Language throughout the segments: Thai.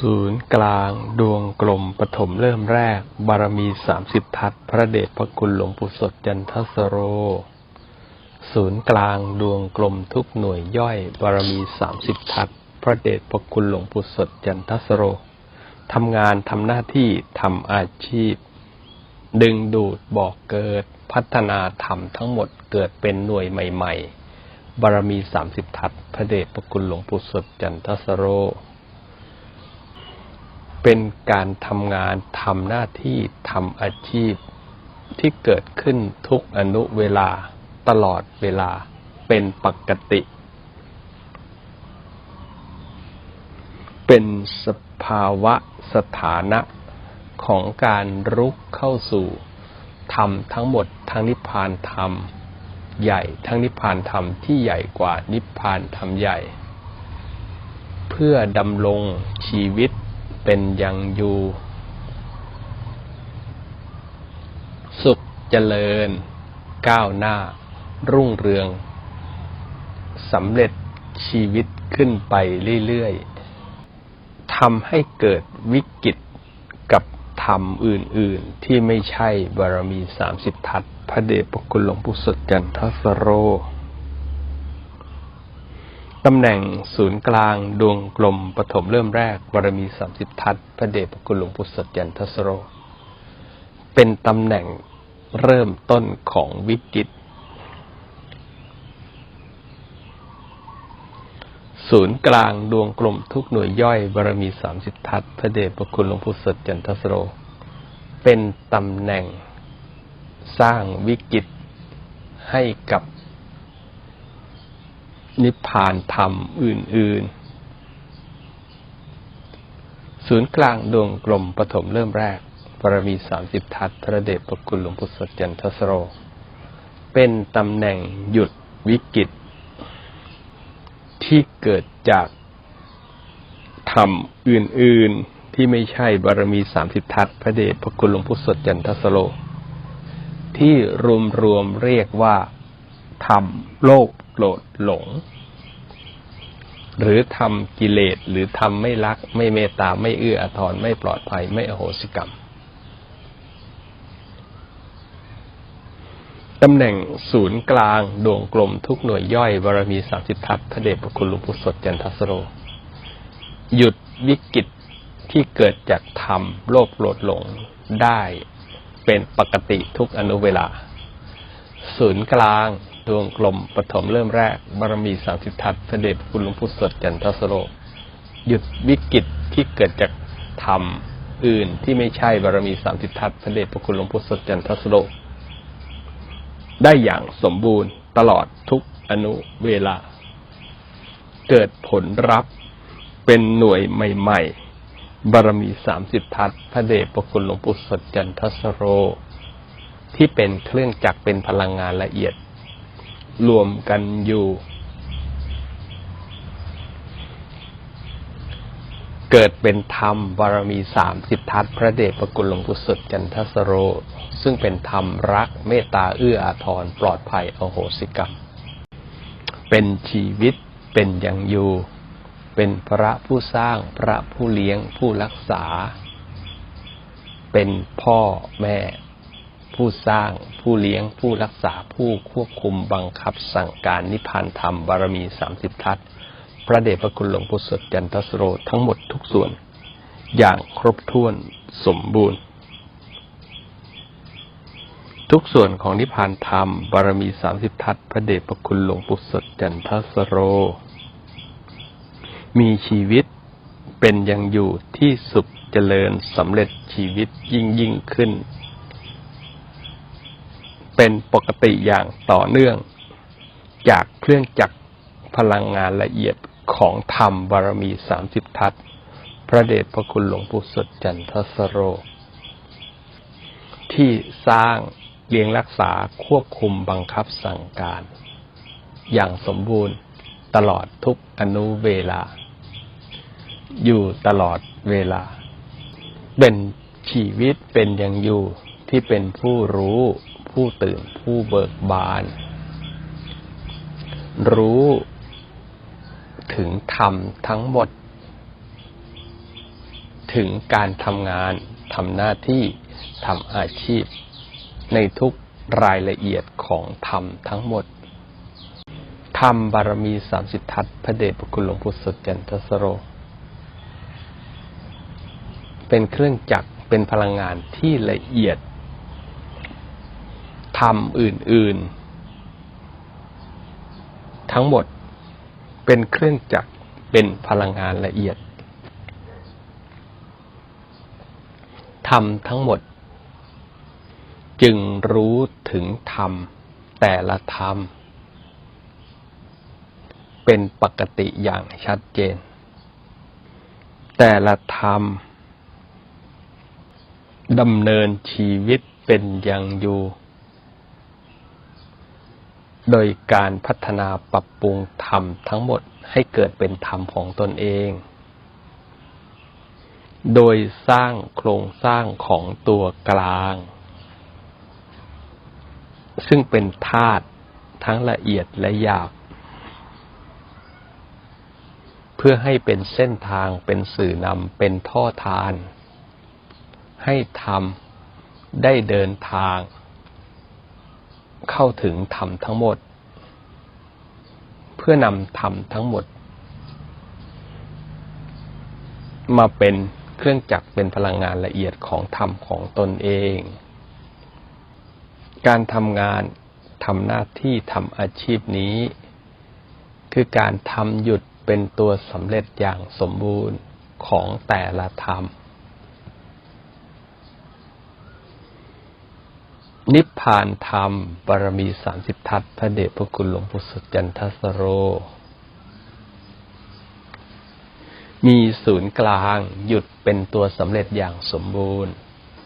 ศูนย์กลาง ดวงกลมปฐมเริ่มแรก บารมีสามสิบทัศพระเดชพระคุณหลวงปู่สดจันทสโร ศูนย์กลางดวงกลมทุกหน่วยย่อย บารมีสามสิบทัศพระเดชพระคุณหลวงปู่สดจันทสโรทำงานทำหน้าที่ทำอาชีพ ดึงดูดบอกเกิด พัฒนาธรรมทั้งหมดเกิดเป็นหน่วยใหม่ ๆ บารมีสามสิบทัศพระเดชพระคุณหลวงปู่สดจันทสโร เป็นการทำงานทำหน้าที่ทำอาชีพ ที่เกิดขึ้นทุกอนุเวลาตลอดเวลาเป็นปกติ เป็นสภาวะสถานะของการรุกเข้าสู่ธรรมทั้งหมดทั้งนิพพานธรรมใหญ่ทั้งนิพพานธรรมที่ใหญ่กว่านิพพานธรรมใหญ่ เพื่อดำรงชีวิต เป็นยังอยู่ สุขเจริญ ก้าวหน้า รุ่งเรืองสำเร็จชีวิตขึ้นไปเรื่อยๆทำให้เกิดวิกฤตกับธรรมอื่นๆ ที่ไม่ใช่บารมีสามสิบทัศน์พระเดชพระคุณหลวงปู่สดจันทสโร ตำแหน่งศูนย์กลางดวงกลมปฐมเริ่มแรกบารมีสามสิบทัศพระเดชพระคุณหลวงปู่สดจันทสโร เป็นตำแหน่งเริ่มต้นของวิกฤตศูนย์กลางดวงกลมทุกหน่วยย่อยบารมีสามสิบทัศพระเดชพระคุณหลวงปู่สดจันทสโร เป็นตำแหน่งสร้างวิกฤตให้กับ นิพพานธรรมอื่น ๆ ศูนย์กลางดวงกลมปฐมเริ่มแรกบารมีสามสิบทัศพระเดชพระคุณหลวงปู่สดจันทสโร เป็นตำแหน่งหยุดวิกฤต ที่เกิดจากธรรมอื่น ๆ ที่ไม่ใช่บารมีสามสิบทัศพระเดชพระคุณหลวงปู่สดจันทสโร ที่รวมรวมๆเรียกว่าธรรมโลก รธหลง หรือทำกิเลสหรือทำไม่รัก ไม่เมตตาไม่เอื้ออาทรไม่ปลอดภัยไม่อโหสิกรรมตำแหน่งศูนย์กลาง ดวงกลมทุกหน่วยย่อยบารมีสามสิบทัศพระเดชพระคุณหลวงปู่สดจันทสโร หยุดวิกฤตที่เกิดจากธรรมโลภโกรธหลงได้เป็นปกติทุกอนุเวลา ศูนย์กลาง ดวงกลมปฐมเริ่มแรก บารมีสามสิบทัศน์พระเดชพระคุณหลวงปู่สดจันทสโรหยุดวิกฤตที่เกิดจากธรรมอื่นที่ไม่ใช่บารมีสามสิบทัศน์พระเดชพระคุณหลวงปู่สดจันทสโรได้อย่างสมบูรณ์ตลอดทุกอนุเวลา เกิดผลรับเป็นหน่วยใหม่ ๆ บารมีสามสิบทัศน์พระเดชพระคุณหลวงปู่สดจันทสโร ที่เป็นเครื่องจักรเป็นพลังงานละเอียด รวมกันอยู่ เกิดเป็นธรรมบารมีสามสิบทัศพระเดชพระคุณหลวงปู่สดจันทสโร ซึ่งเป็นธรรมรักเมตตาเอื้ออาทรปลอดภัยอโหสิกรรม เป็นชีวิตเป็นอย่างอยู่ เป็นพระผู้สร้างพระผู้เลี้ยงผู้รักษา เป็นพ่อแม่ ผู้สร้าง ผู้เลี้ยง ผู้รักษาผู้ควบคุมบังคับสั่งการนิพพานธรรมบารมีสามสิบทัศพระเดชพระคุณหลวงปู่สดจันทสโรทั้งหมดทุกส่วน อย่างครบถ้วนสมบูรณ์ ทุกส่วนของนิพพานธรรมบารมีสามสิบทัศพระเดชพระคุณหลวงปู่สดจันทสโร มีชีวิตเป็นยังอยู่ที่สุขเจริญสำเร็จชีวิตยิ่งยิ่งขึ้น เป็นปกติอย่างต่อเนื่อง จากเครื่องจักรพลังงานละเอียดของธรรมบารมีสามสิบทัศพระเดชพระคุณหลวงปู่สดจันทสโร ที่สร้างเลี้ยงรักษาควบคุมบังคับสั่งการ อย่างสมบูรณ์ตลอดทุกอนุเวลา อยู่ตลอดเวลา เป็นชีวิตเป็นอย่างอยู่ที่เป็นผู้รู้ ผู้ตื่นผู้เบิกบาน รู้ถึงธรรมทั้งหมด ถึงการทำงานทำหน้าที่ทำอาชีพ ในทุกรายละเอียดของธรรมทั้งหมด ธรรมบารมีสามสิทธัตถ์พระเดชพระคุณหลวงปู่สดจันทสโร เป็นเครื่องจักรเป็นพลังงานที่ละเอียด ธรรมอื่น ๆ ทั้งหมดเป็นเครื่องจักรเป็นพลังงานละเอียดธรรมทั้งหมด จึงรู้ถึงธรรม แต่ละธรรม เป็นปกติอย่างชัดเจน แต่ละธรรมดำเนินชีวิตเป็นอย่างอยู่ โดยการพัฒนาปรับปรุงธรรมทั้งหมดให้เกิดเป็นธรรมของตนเอง โดยสร้างโครงสร้างของตัวกลาง ซึ่งเป็นธาตุทั้งละเอียดและหยาบ เพื่อให้เป็นเส้นทางเป็นสื่อนำเป็นท่อทาน ให้ธรรมได้เดินทาง เข้าถึงธรรมทั้งหมด เพื่อนำธรรมทั้งหมด มาเป็นเครื่องจักรเป็นพลังงานละเอียดของธรรมของตนเอง การทำงานทำหน้าที่ทำอาชีพนี้ คือการทำหยุดเป็นตัวสำเร็จอย่างสมบูรณ์ของแต่ละธรรม นิพพานธรรมบารมีสามสิบทัศพระเดชพระคุณหลวงปู่สุดจันทสโร มีศูนย์กลางหยุดเป็นตัวสำเร็จอย่างสมบูรณ์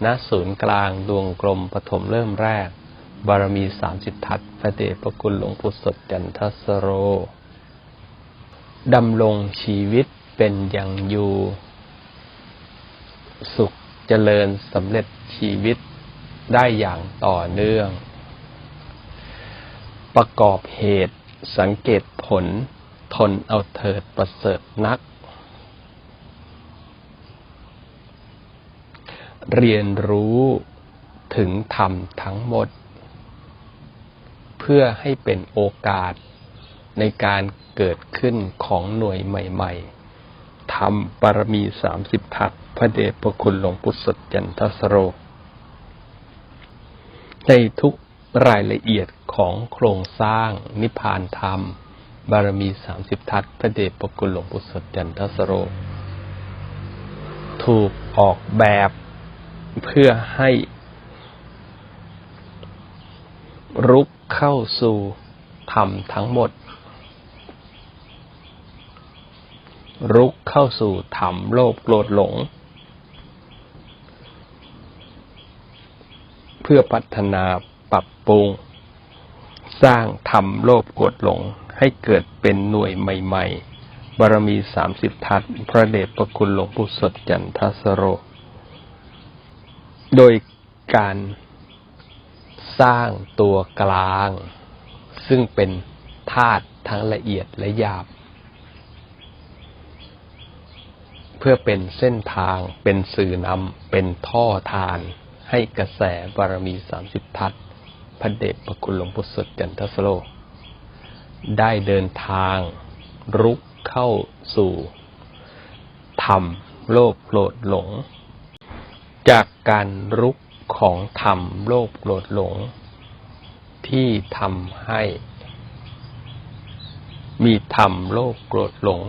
ณศูนย์กลางดวงกลมปฐมเริ่มแรก บารมีสามสิบทัศพระเดชพระคุณหลวงปู่สดจันทสโรดำรงชีวิตเป็นอย่างอยู่ สุขเจริญสำเร็จชีวิต ได้อย่างต่อเนื่อง ประกอบเหตุสังเกตผล ทนเอาเถิดประเสริฐนัก เรียนรู้ถึงธรรมทั้งหมด เพื่อให้เป็นโอกาสในการเกิดขึ้นของหน่วยใหม่ๆธรรมปรมีสามสิบทัศพระเดชพระคุณหลวงพุทธสจันทสโร ในทุกรายละเอียดของโครงสร้างนิพพานธรรม บารมีสามสิบทัศพระเดชพระคุณหลวงพุทธสดจันทสโร ถูกออกแบบเพื่อให้รุกเข้าสู่ธรรมทั้งหมด รุกเข้าสู่ธรรมโลภโกรธหลง เพื่อพัฒนาปรับปรุง สร้างธรรมโลภโกรธหลงให้เกิดเป็นหน่วยใหม่ ๆ บารมีสามสิบทัศพระเดชพระคุณหลวงปู่สดจันทสโร โดยการสร้างตัวกลาง ซึ่งเป็นธาตุทั้งละเอียดและหยาบ เพื่อเป็นเส้นทางเป็นสื่อนำเป็นท่อทาน ให้กระแสบารมีสามสิบทัศพระเดชพระคุณหลวงปู่สดจันทสโล ได้เดินทางรุกเข้าสู่ธรรมโลภโกรธหลง จากการรุกของธรรมโลภโกรธหลง ที่ทำให้ มีธรรมโลภโกรธหลง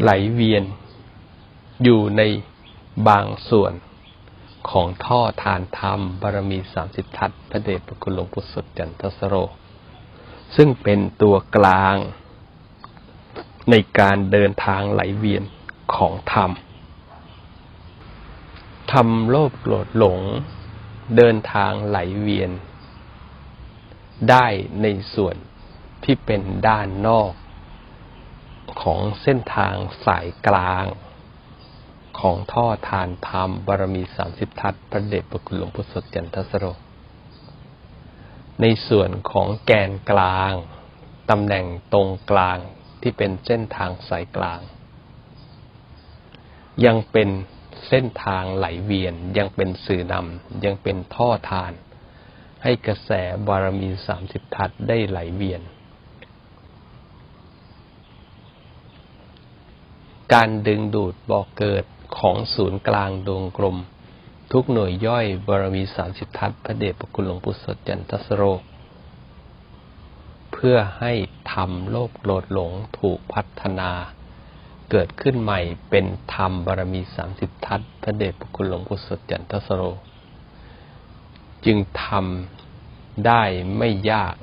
ไหลเวียนอยู่ใน บางส่วนของท่อทานธรรมบารมีสามสิบทัศพระเดชพระคุณหลวงปู่สดจันทสโร ซึ่งเป็นตัวกลางในการเดินทางไหลเวียนของธรรมทำโลภโกรธหลง เดินทางไหลเวียน ได้ในส่วนที่เป็นด้านนอก ของเส้นทางสายกลาง ของท่อทานธรรมบารมีสามสิบทัศพระเดชพระคุณหลวงพุทธสดจันทสโร ในส่วนของแกนกลางตำแหน่งตรงกลางที่เป็นเส้นทางสายกลาง ยังเป็นเส้นทางไหลเวียนยังเป็นสื่อนำยังเป็นท่อทาน ให้กระแสบารมีสามสิบทัศได้ไหลเวียน การดึงดูดบ่อกเกิด ของศูนย์กลางดวงกลม ทุกหน่วยย่อยบารมีสามสิบทัศพระเดชพระคุณหลวงปู่สดจันทสโร เพื่อให้ธรรมโลภโกรธหลงถูกพัฒนา เกิดขึ้นใหม่เป็นธรรมบารมีสามสิบทัศพระเดชพระคุณหลวงปู่สดจันทสโร จึงทำได้ไม่ยาก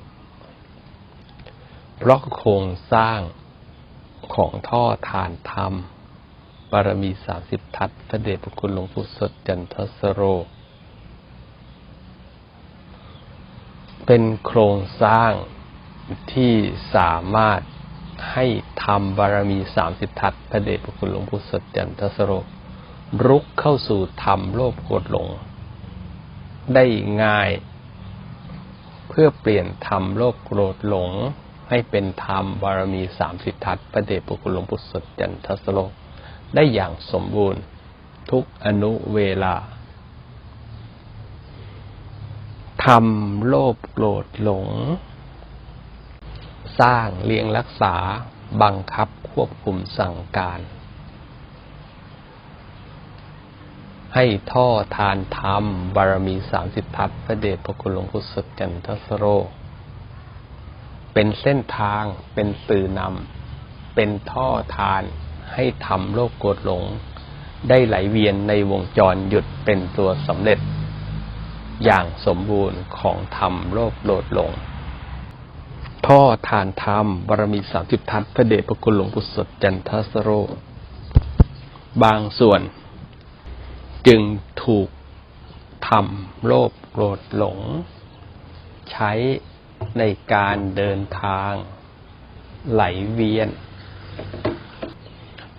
เพราะโครงสร้างของท่อฐานธรรม บารมีสามสิบทัศน์พระเดชพระคุณหลวงปู่สดจันทสโร เป็นโครงสร้างที่สามารถให้ทำบารมีสามสิบทัศน์พระเดชพระคุณหลวงปู่สดจันทสโร รุกเข้าสู่ธรรมโลภโกรธหลง ได้ง่าย เพื่อเปลี่ยนธรรมโลภโกรธหลง ให้เป็นธรรมบารมีสามสิบทัศน์พระเดชพระคุณหลวงปู่สดจันทสโร ได้อย่างสมบูรณ์ ทุกอนุเวลาทำโลภโกรธหลง สร้างเลี้ยงรักษาบังคับควบคุมสั่งการ ให้ท่อทานธรรม บารมีสามสิบทัศพระเดชพระคุณหลวงปู่สดจันทสโร เป็นเส้นทางเป็นสื่อนำเป็นท่อทาน ให้ทำโลกโกรธหลง ได้ไหลเวียนในวงจรหยุดเป็นตัวสำเร็จ อย่างสมบูรณ์ของธรรมโลกโกรธหลงท่อทานธรรมบารมีสามสิบทัศพระเดชพระคุณหลวงปู่สดจันทสโร บางส่วน จึงถูกทำโลภโกรธหลง ใช้ในการเดินทางไหลเวียน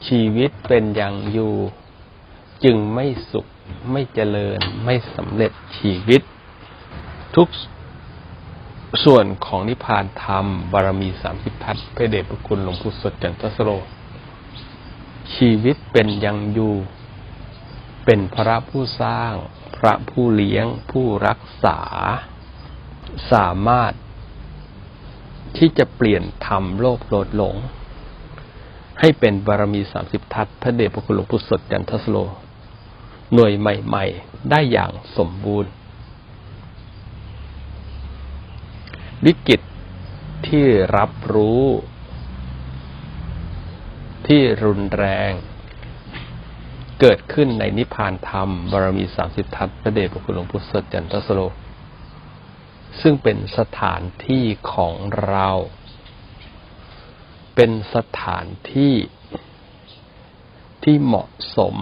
ชีวิตเป็นอย่างอยู่ จึงไม่สุขไม่เจริญไม่สำเร็จชีวิต ทุกส่วนของนิพพานธรรม บารมีสามสิบทัศน์พระเดชพระคุณหลวงปู่สดจันทสโร ชีวิตเป็นยังอยู่ เป็นพระผู้สร้าง พระผู้เลี้ยง ผู้รักษา สามารถ ที่จะเปลี่ยนธรรมโลภโลดหลง ให้เป็นบารมีสามสิบทัศพระเดชพระคุณหลวงปู่สดจันทสโล หน่วยใหม่ ๆ ได้อย่างสมบูรณ์ วิกฤตที่รับรู้ ที่รุนแรง เกิดขึ้นในนิพพานธรรม บารมีสามสิบทัศพระเดชพระคุณหลวงปู่สดจันทสโล ซึ่งเป็นสถานที่ของเรา เป็นสถานที่ที่เหมาะสม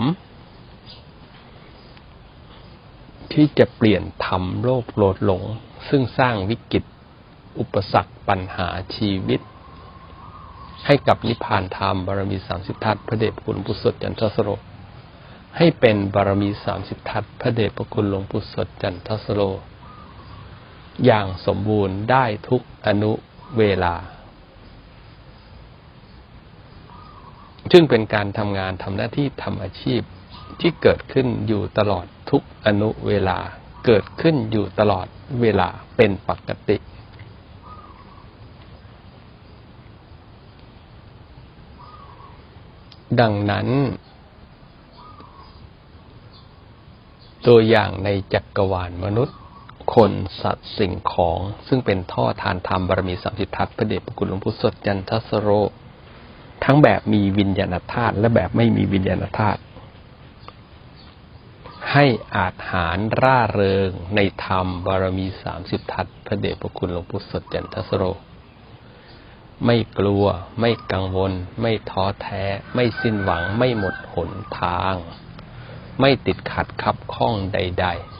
ที่จะเปลี่ยนธรรมโลภโลดหลง ซึ่งสร้างวิกฤตอุปสรรคปัญหาชีวิต ให้กับนิพพานธรรมบารมีสามสิบทัศพระเดชพระคุณหลวงปู่สดจันทสโรให้เป็นบารมีสามสิบทัศพระเดชพระคุณหลวงปู่สดจันทสโรอย่างสมบูรณ์ได้ทุกอนุเวลา ซึ่งเป็นการทำงานทำหน้าที่ทำอาชีพที่เกิดขึ้นอยู่ตลอดทุกอนุเวลา เกิดขึ้นอยู่ตลอดเวลาเป็นปกติ ดังนั้น ตัวอย่างในจักรวาลมนุษย์ คนสัตว์สิ่งของซึ่งเป็นท่อทานธรรมบารมีสามสิบทัศพระเดชพระคุณหลวงพุทธสดจันทสโร ทั้งแบบมีวิญญาณธาตุและแบบไม่มีวิญญาณธาตุให้อาจหารร่าเริงในธรรมบารมีสามสิบทัศพระเดชพระคุณหลวงปู่สดจันทสโร ไม่กลัว ไม่กังวล ไม่ท้อแท้ ไม่สิ้นหวัง ไม่หมดหนทาง ไม่ติดขัดขับข้องใด ๆ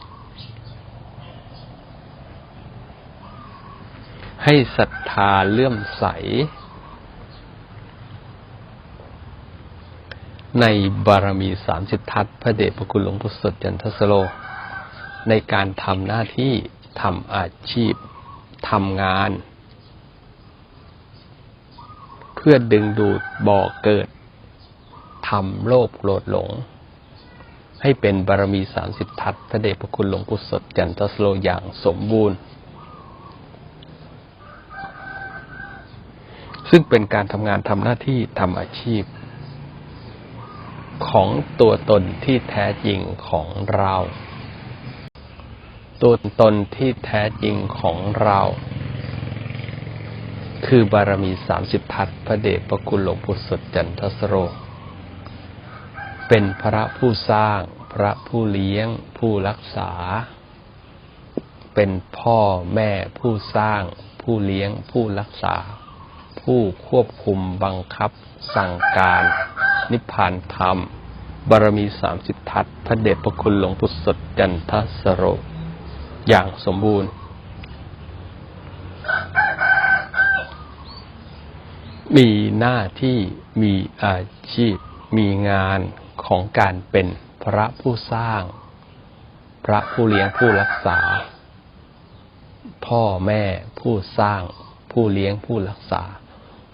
ให้ศรัทธาเลื่อมใส ในบารมีสามสิบทัศพระเดชพระคุณหลวงปู่สดจันทสโล ในการทำหน้าที่ทำอาชีพทำงาน เพื่อดึงดูดบ่อเกิดทำโลภโกรธหลง ให้เป็นบารมีสามสิบทัศพระเดชพระคุณหลวงปู่สดจันทสโลอย่างสมบูรณ์ ซึ่งเป็นการทำงานทำหน้าที่ทำอาชีพ ของตัวตนที่แท้จริงของเรา ตัวตนที่แท้จริงของเรา คือบารมีสามสิบทัศน์พระเดชพระคุณหลวงปู่สดจันทสโร เป็นพระผู้สร้างพระผู้เลี้ยงผู้รักษา เป็นพ่อแม่ผู้สร้าง ผู้เลี้ยงผู้รักษา ผู้ควบคุมบังคับสั่งการ นิพพานธรรม บารมีสามสิบทัศพระเดชพระคุณหลวงปู่สดจันทสโร อย่างสมบูรณ์ มีหน้าที่มีอาชีพ มีงานของการเป็นพระผู้สร้าง พระผู้เลี้ยงผู้รักษา พ่อแม่ผู้สร้าง ผู้เลี้ยงผู้รักษา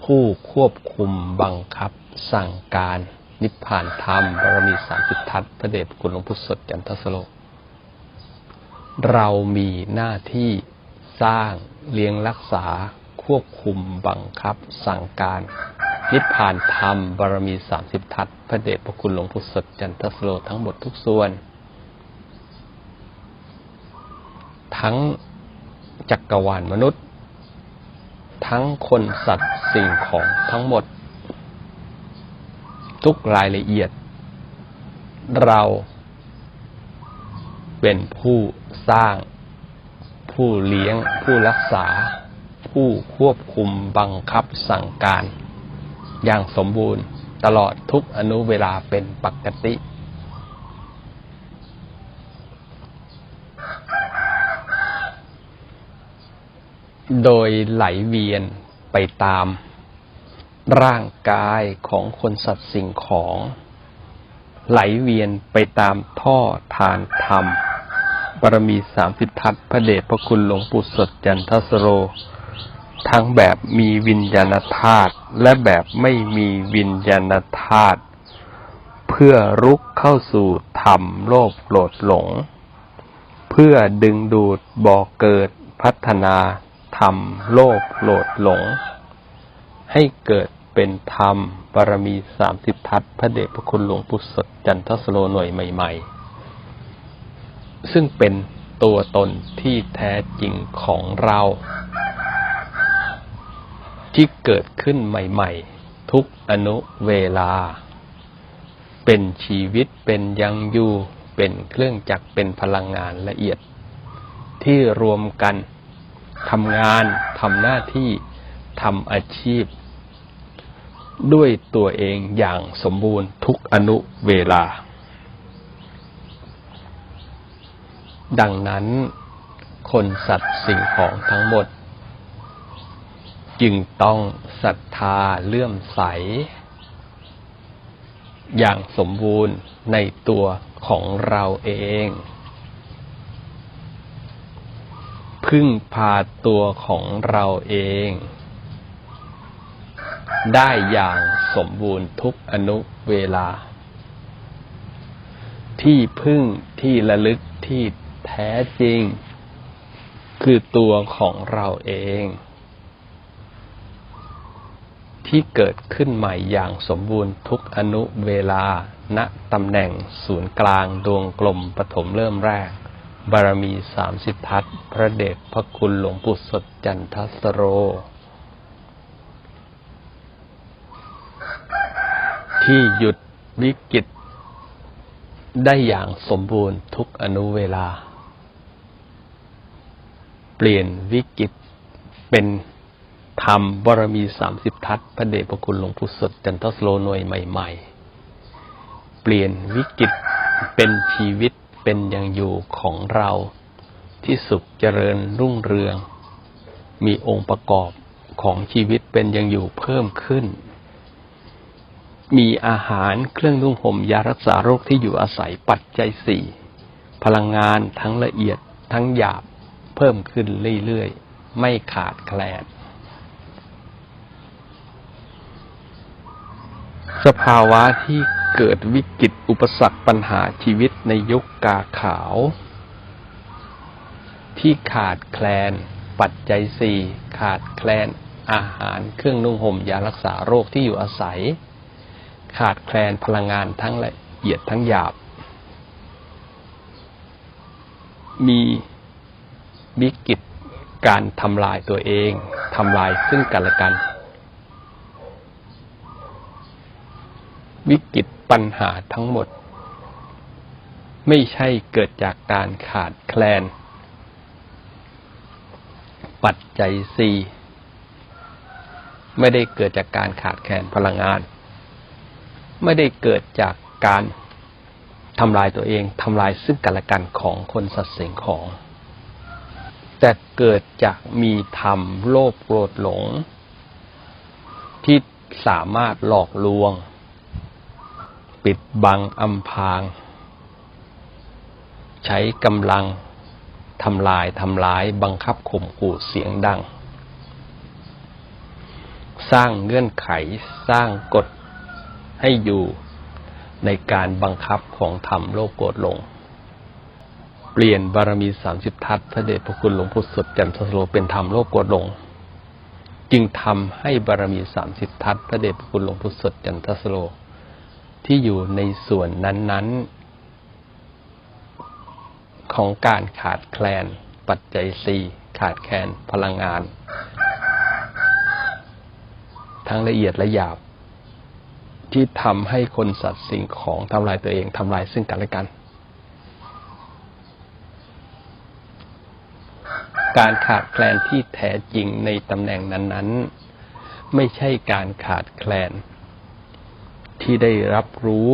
ผู้ควบคุมบังคับสั่งการนิพพานธรรมบารมีสามสิบทัศพระเดชพระคุณหลวงพุทธสดจันทสโล เรามีหน้าที่สร้างเลี้ยงรักษาควบคุมบังคับสั่งการ นิพพานธรรมบารมีสามสิบทัศพระเดชพระคุณหลวงพุทธสดจันทสโลทั้งหมดทุกส่วน ทั้งจักรวาลมนุษย์ ทั้งคนสัตว์สิ่งของทั้งหมด ทุกรายละเอียด เราเป็นผู้สร้าง ผู้เลี้ยง ผู้รักษา ผู้ควบคุมบังคับสั่งการ อย่างสมบูรณ์ตลอดทุกอนุเวลาเป็นปกติ โดยไหลเวียนไปตาม ร่างกายของคนสัตว์สิ่งของ ไหลเวียนไปตามท่อทานธรรมบารมีสามสิบทัศพระเดชพระคุณหลวงปู่สดจันทสโร ทั้งแบบมีวิญญาณธาตุและแบบไม่มีวิญญาณธาตุเพื่อรุกเข้าสู่ธรรมโลภโกรธหลง เพื่อดึงดูดบ่อเกิดพัฒนา ธรรม โลภโกรธหลง ให้เกิดเป็นธรรมบารมีสามสิบทัศพระเดชพระคุณหลวงปู่สดจันทสโลหน่วยใหม่ ๆ ซึ่งเป็นตัวตนที่แท้จริงของเรา ที่เกิดขึ้นใหม่ ๆ ทุกอนุเวลา เป็นชีวิตเป็นยังอยู่เป็นเครื่องจักรเป็นพลังงานละเอียด ที่รวมกัน ทำงานทำหน้าที่ทำอาชีพ ด้วยตัวเองอย่างสมบูรณ์ทุกอนุเวลา ดังนั้นคนสัตว์สิ่งของทั้งหมด จึงต้องศรัทธาเลื่อมใส อย่างสมบูรณ์ในตัวของเราเอง พึ่งพาตัวของเราเอง ได้อย่างสมบูรณ์ทุกอนุเวลา ที่พึ่งที่ระลึกที่แท้จริง คือตัวของเราเอง ที่เกิดขึ้นใหม่อย่างสมบูรณ์ทุกอนุเวลาณตำแหน่งศูนย์กลางดวงกลมปฐมเริ่มแรก บารมีสามสิบทัศพระเดชพระคุณหลวงปู่สดจันทสโร ที่หยุดวิกฤตได้อย่างสมบูรณ์ทุกอนุเวลา เปลี่ยนวิกฤตเป็นธรรมบารมีสามสิบทัศพระเดชพระคุณหลวงปู่สดจันทสโลหน่วยใหม่ ๆ เปลี่ยนวิกฤตเป็นชีวิต เป็นอย่างอยู่ของเราที่สุขเจริญรุ่งเรือง มีองค์ประกอบของชีวิตเป็นอย่างอยู่เพิ่มขึ้น มีอาหารเครื่องนุ่งห่มยารักษาโรคที่อยู่อาศัยปัจจัยสี่พลังงานทั้งละเอียดทั้งหยาบเพิ่มขึ้นเรื่อยๆ ไม่ขาดแคลนสภาวะที่ เกิดวิกฤตอุปสรรคปัญหาชีวิตในยุคกาขาว ที่ขาดแคลน ปัจจัยสี่ขาดแคลนอาหารเครื่องนุ่งห่มยารักษาโรคที่อยู่อาศัย ขาดแคลนพลังงานทั้งละเอียดทั้งหยาบ มีวิกฤตการทำลายตัวเองทำลายซึ่งกันและกัน วิกฤต ปัญหาทั้งหมด ไม่ใช่เกิดจากการขาดแคลน ปัจจัยสี่ไม่ได้เกิดจากการขาดแคลนพลังงาน ไม่ได้เกิดจากการทำลายตัวเองทำลายซึ่งกันและกันของคนสัตว์สิ่งของ แต่เกิดจากมีธรรมโลภโกรธหลง ที่สามารถหลอกลวง ปิดบังอำพราง ใช้กำลังทำลายทำร้ายบังคับข่มขู่เสียงดัง สร้างเงื่อนไขสร้างกฎให้อยู่ในการบังคับของธรรมโลกโกรธลง เปลี่ยนบารมีสามสิบทัศพระเดชพระคุณหลวงพุทธสดจันทสโลเป็นธรรมโลกโกรธลง จึงทำให้บารมีสามสิบทัศพระเดชพระคุณหลวงพุทธสดจันทสโล ที่อยู่ในส่วนนั้น ๆ ของการขาดแคลน ปัจจัยสี่ขาดแคลนพลังงาน ทั้งละเอียดและหยาบ ที่ทำให้คนสัตว์สิ่งของทำลายตัวเองทำลายซึ่งกันและกัน การขาดแคลนที่แท้จริงในตำแหน่งนั้น ๆ ไม่ใช่การขาดแคลน ที่ได้รับรู้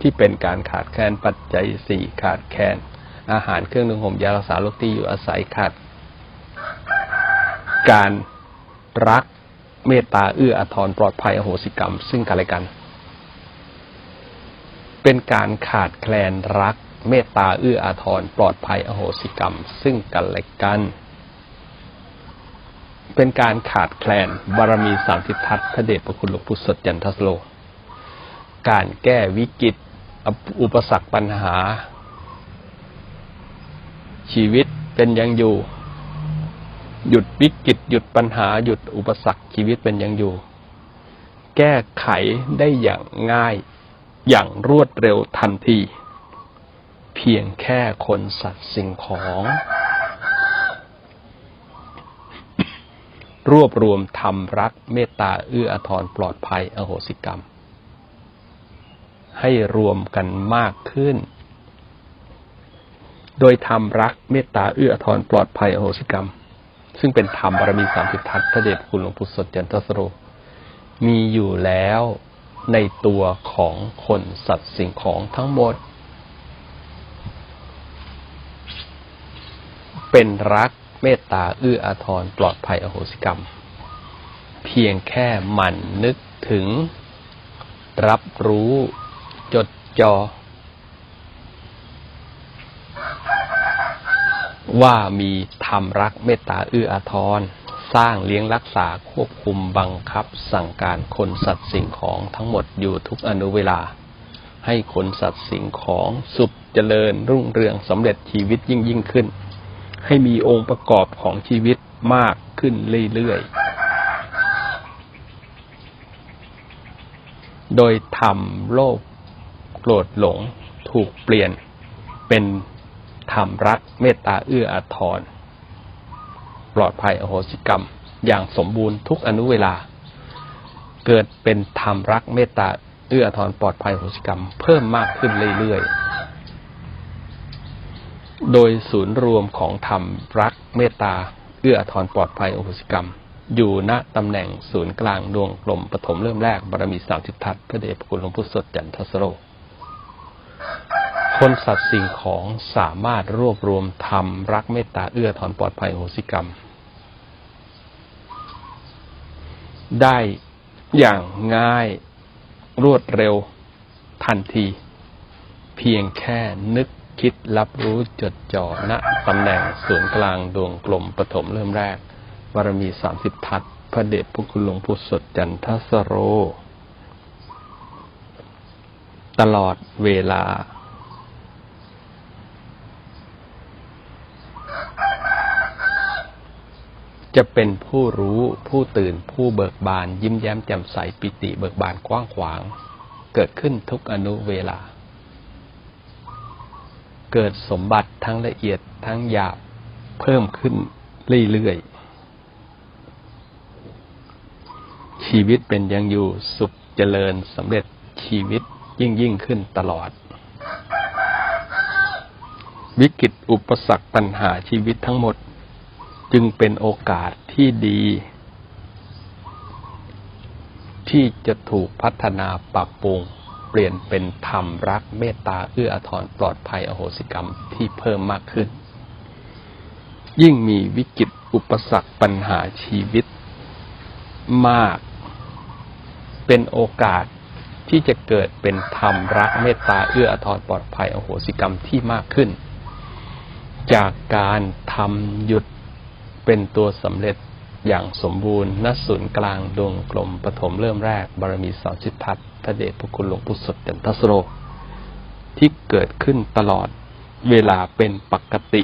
ที่เป็นการขาดแคลนปัจจัยสี่ขาดแคลนอาหารเครื่องนึ่งห่มยารักษาโรคที่อยู่อาศัยขาดการรักเมตตาเอื้ออาทรปลอดภัยอโหสิกรรม ซึ่งกันและกัน เป็นการขาดแคลนรัก เมตตาเอื้ออาทรปลอดภัยอโหสิกรรม ซึ่งกันและกัน เป็นการขาดแคลนบารมีสามสิททัศพระเดชพระคุณหลวงพุทธสดจันทสโล การแก้วิกฤตอุปสรรคปัญหา ชีวิตเป็นยังอยู่ หยุดวิกฤตหยุดปัญหาหยุดอุปสรรคชีวิตเป็นยังอยู่ แก้ไขได้อย่างง่ายอย่างรวดเร็วทันที เพียงแค่คนสัตว์สิ่งของ รวบรวมธรรมรักเมตตาเอื้ออาทรปลอดภัย อโหสิกรรม ให้รวมกันมากขึ้น โดยธรรมรักเมตตาเอื้ออาทรปลอดภัย อโหสิกรรม ซึ่งเป็นธรรมบารมีสามสิบทัศพระเดชคุณหลวงพุทธสดจันทสโร มีอยู่แล้วในตัวของคนสัตว์สิ่งของทั้งหมด เป็นรัก เมตตาเอื้ออาทรปลอดภัยอโหสิกรรม เพียงแค่หมันนึกถึง รับรู้จดจ่อว่ามีธรรมรักเมตตาเอื้ออาทรสร้างเลี้ยงรักษาควบคุมบังคับ สั่งการคนสัตว์สิ่งของทั้งหมดอยู่ทุกอนุเวลา ให้คนสัตว์สิ่งของสุขเจริญรุ่งเรืองสำเร็จชีวิตยิ่งยิ่งขึ้น ให้มีองค์ประกอบของชีวิตมากขึ้นเรื่อยๆ โดยทำโลภโกรธหลงถูกเปลี่ยนเป็นธรรมรักเมตตาเอื้ออาทร ปลอดภัยอโหสิกรรม อย่างสมบูรณ์ทุกอนุเวลา เกิดเป็นธรรมรักเมตตาเอื้ออาทรปลอดภัยอโหสิกรรม เพิ่มมากขึ้นเรื่อยๆ โดยศูนย์รวมของธรรมรักเมตตา เอื้ออาทรปลอดภัยอโหสิกรรม อยู่ณตำแหน่งศูนย์กลางดวงกลมปฐมเริ่มแรกบารมีสามสิบทัศพระเดชพระคุณหลวงพุทธสดจันทสโร คนสัตว์สิ่งของสามารถรวบรวมธรรมรักเมตตาเอื้อถอนปลอดภัยโหสิกรรม ได้อย่างง่ายรวดเร็วทันที เพียงแค่นึก คิดรับรู้จดจ่อณตำแหน่งศูนย์กลางดวงกลมปฐมเริ่มแรกบารมีสามสิบทัศพระเดชพระคุณหลวงพุทธสดจันทสโร ตลอดเวลา จะเป็นผู้รู้ผู้ตื่นผู้เบิกบาน ยิ้มแย้มแจ่มใสปิติเบิกบานกว้างขวาง เกิดขึ้นทุกอนุเวลา เกิดสมบัติทั้งละเอียดทั้งหยาบเพิ่มขึ้นเรื่อยๆ ชีวิตเป็นยังอยู่สุขเจริญสำเร็จชีวิตยิ่งยิ่งขึ้นตลอด วิกฤตอุปสรรคปัญหาชีวิตทั้งหมด จึงเป็นโอกาสที่ดี ที่จะถูกพัฒนาปรับปรุง เปลี่ยนเป็นธรรมรักเมตตาเอื้ออาทรปลอดภัยอโหสิกรรมที่เพิ่มมากขึ้น ยิ่งมีวิกฤตอุปสรรคปัญหาชีวิตมาก เป็นโอกาสที่จะเกิดเป็นธรรมรักเมตตาเอื้ออาทรปลอดภัยอโหสิกรรมที่มากขึ้น จากการทำหยุดเป็นตัวสำเร็จ อย่างสมบูรณ์ณศูนย์กลางดวงกลมปฐมเริ่มแรกบารมีสามสิบทัศน์พระเดชพระคุณหลวงปู่สดจันทสโรที่เกิดขึ้นตลอดเวลาเป็นปกติ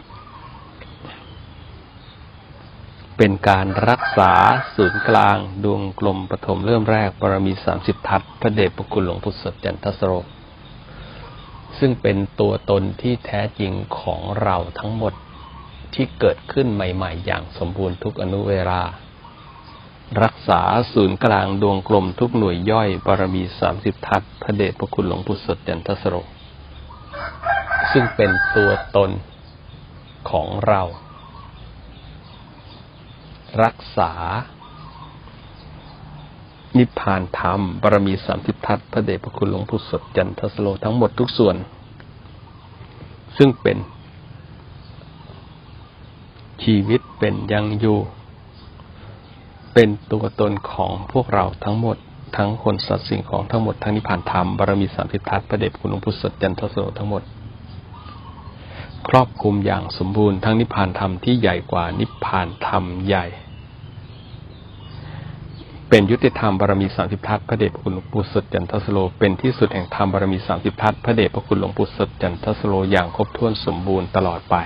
เป็นการรักษาศูนย์กลางดวงกลมปฐมเริ่มแรกบารมีสามสิบทัศพระเดชพระคุณหลวงปู่สดจันทสโรซึ่งเป็นตัวตนที่แท้จริงของเราทั้งหมด ที่เกิดขึ้นใหม่ ๆ อย่างสมบูรณ์ทุกอนุเวลา รักษาศูนย์กลางดวงกลมทุกหน่วยย่อยบารมีสามสิบทัศพระเดชพระคุณหลวงปู่สดจันทสโร ซึ่งเป็นตัวตนของเรา รักษา นิพพานธรรมบารมีสามสิบทัศพระเดชพระคุณหลวงปู่สดจันทสโลทั้งหมดทุกส่วน ซึ่งเป็น ชีวิตเป็นยังอยู่ เป็นตัวตนของพวกเราทั้งหมด ทั้งคนสัตว์สิ่งของทั้งหมด ทั้งนิพพานธรรมบารมีสามสิบทัศน์พระเดชคุณหลวงปู่สดจันทสโลทั้งหมด ครอบคลุมอย่างสมบูรณ์ทั้งนิพพานธรรมที่ใหญ่กว่านิพพานธรรมใหญ่เป็นยุติธรรมบารมีสามสิบทัศพระเดชพระคุณหลวงปู่สดจันทสโลเป็นที่สุดแห่งธรรมบารมีสามสิบทัศพระเดชพระคุณหลวงปู่สดจันทสโลอย่างครบถ้วนสมบูรณ์ตลอดไป